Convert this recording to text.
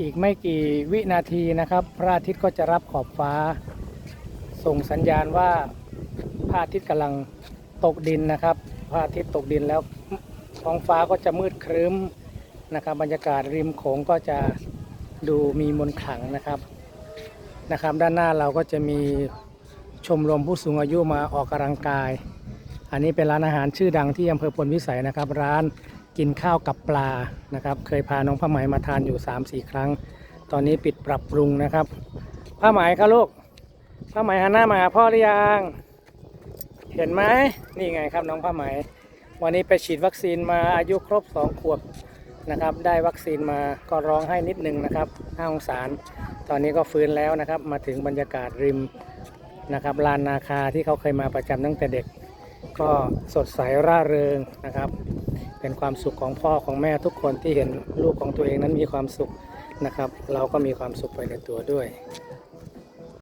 อีกไม่กี่วินาทีนะครับ พระอาทิตย์ก็จะรับขอบฟ้า ส่งสัญญาณว่าพระอาทิตย์กำลังตกดินนะครับ พระอาทิตย์ตกดินแล้วท้องฟ้าก็จะมืดครึ้มนะครับ บรรยากาศริมโขงก็จะดูมีมนขลังนะครับนะครับ ด้านหน้าเราก็จะมีชมรมผู้สูงอายุมาออกกำลังกาย อันนี้เป็นร้านอาหารชื่อดังที่อำเภอพลวิสัยนะครับ ร้าน กินข้าวกับปลานะครับ เคยพาน้องผ้าไหมมาทานอยู่ 3-4 ครั้ง ตอนนี้ปิดปรับปรุงนะครับผ้าไหมครับลูกผ้าไหมหันหน้ามาหาพ่อหรือยังเห็นไหมนี่ไงครับน้องผ้าไหม วันนี้ไปฉีดวัคซีนมาอายุครบ 2 ขวบนะครับ ได้วัคซีนมาก็ร้องให้นิดนึงนะครับน่าสงสาร ตอนนี้ก็ฟื้นแล้วนะครับ มาถึงบรรยากาศริมนะครับลานนาคาที่เขาเคยมาประจำตั้งแต่เด็ก ก็สดใสร่าเริงนะครับ เป็นความสุขของพ่อของแม่ทุกคนที่เห็นลูกของตัวเองนั้นมีความสุขนะครับ เราก็มีความสุขไปในตัวด้วย